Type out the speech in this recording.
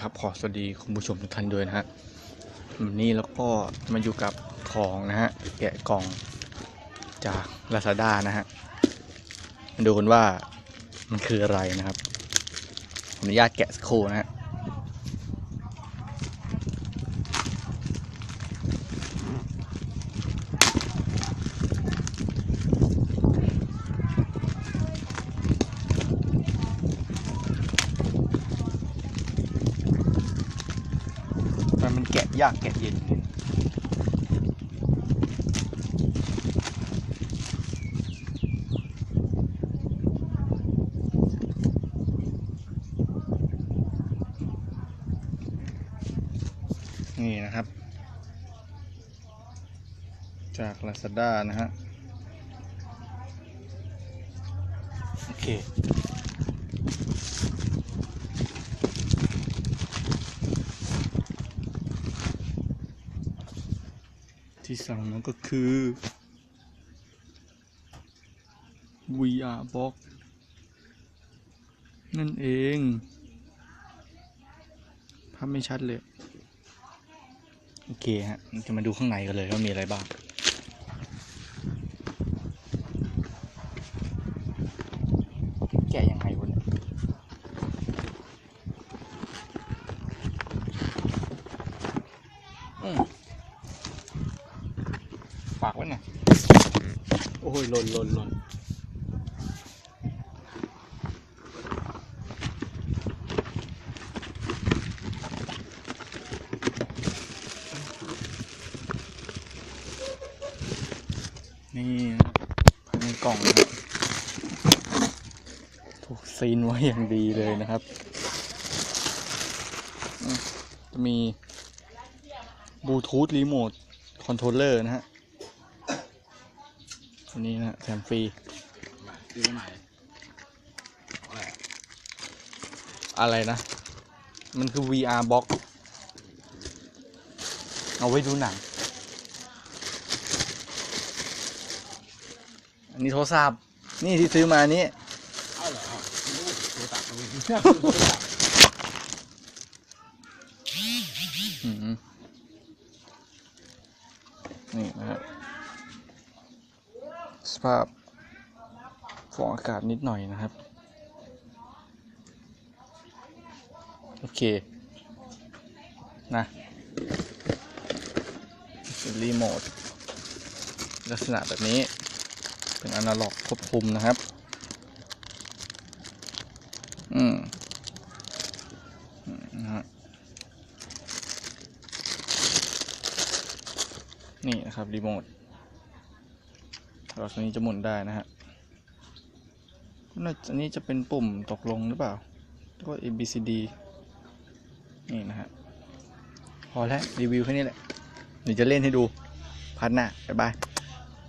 ครับขอสวัสดีคุณผู้ชมทุกท่านด้วยนะฮะวันนี้แล้วก็มาอยู่กับของนะฮะแกะกล่องจาก Lazada นะฮะมาดูกันว่ามันคืออะไรนะครับผมอนุญาตแกะสักครู่นะฮะ แกะยากแกะเย็นนี่นะครับ จาก Lazada นะฮะ โอเค ที่สั่งมาก็คือ VR box นั่นเองภาพไม่ชัดเลย โอเคฮะ จะมาดูข้างในกันเลยว่ามีอะไรบ้างแกะยังไงวะเนี่ยอืม ฝากไว้หน่อยโอ้ยหล่นหล่นหล่นนี่ภายในกล่องนะครับถูกซีนไว้อย่างดีเลยนะครับอืมจะมีบลูทูธรีโมทคอนโทรลเลอร์นะฮะ อันนี้นะแถมฟรีซื้อใหม่อะไรนะ มันคือ VR box เอาไว้ดูหนัง อันนี้โทรศัพท์ นี่ที่ซื้อมานี้เอ้าเหรอไม่รู้อืมนี่นะครับ สภาพฟองอากาศนิดหน่อยนะครับ โอเค นะเป็นรีโมทลักษณะแบบนี้เป็นอนาล็อกควบคุมนะครับ อืมนะฮะนี่นะครับ รีโมท ตัวนี้จะหมุนได้นะฮะน่าจะอันนี้จะเป็นปุ่มตกลงหรือเปล่าแล้วก็ A B C D นี่นะฮะ พอแล้วรีวิวแค่นี้แหละเดี๋ยวจะเล่นให้ดูพัดหน้าบ๊ายบาย